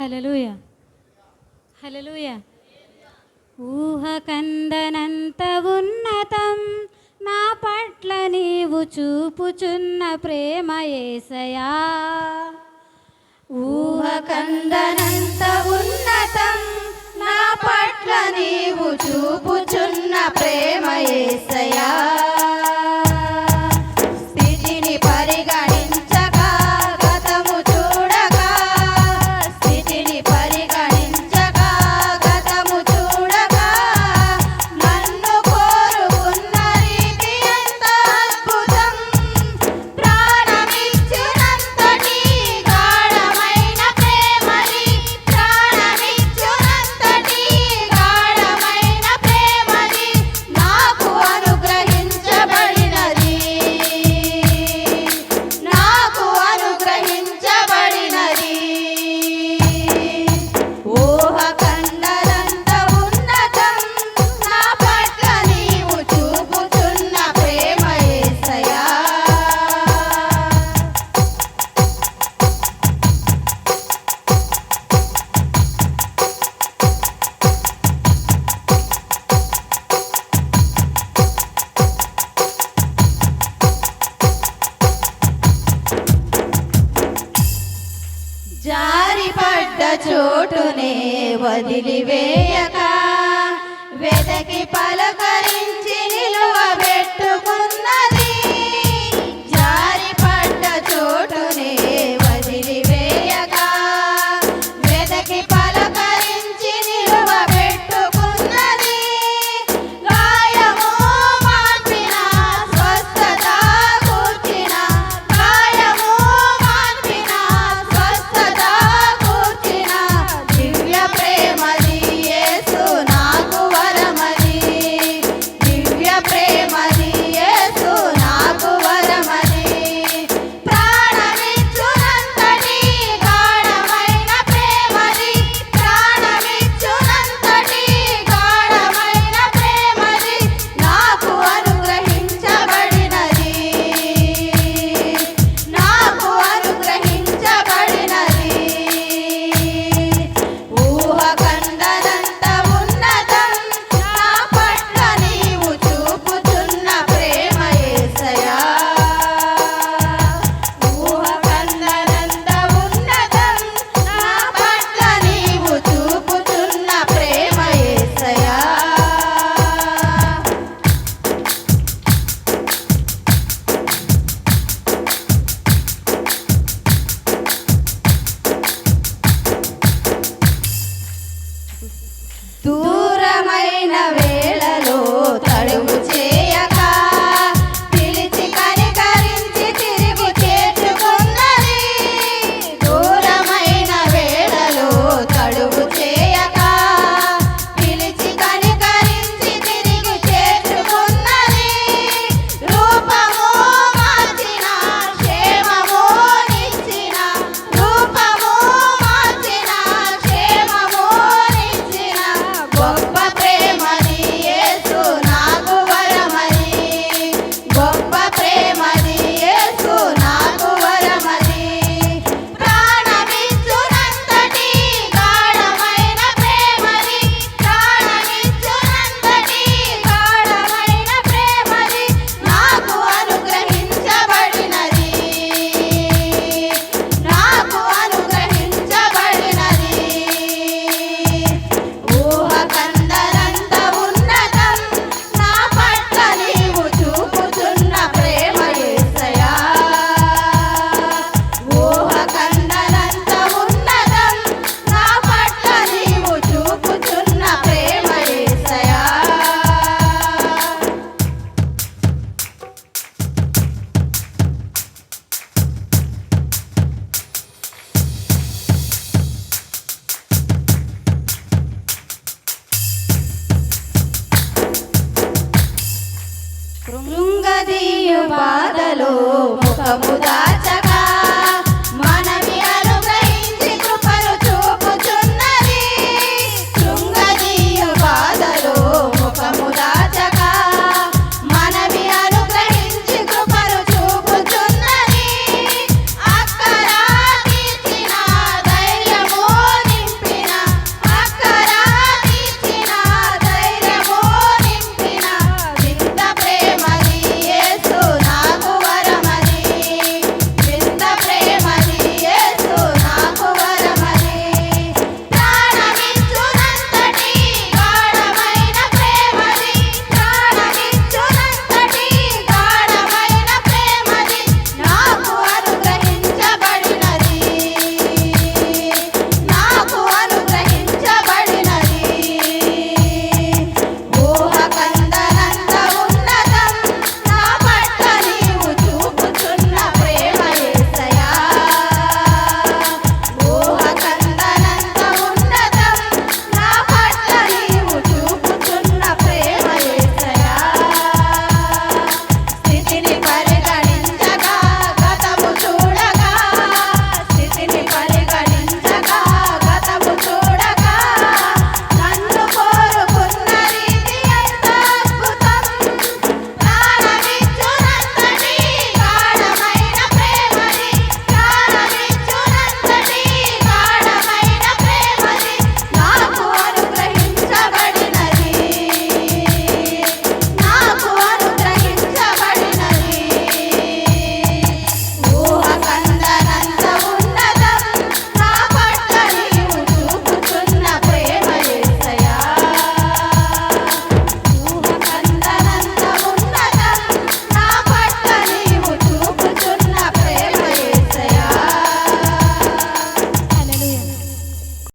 హలలుయ హలలుయ ఊహ కందనంత ఉన్నతం నా పట్ల నీవు చూపుచున్న ప్రేమ ఏసయా. ఊహ కందనంత ఉన్నతం నా పట్ల నీవు చూపుచున్న ప్రేమ చోటునే వదిలివేయక. వెదకి పలకరించి కుంగదీయు బాధలు ముఖము దాచక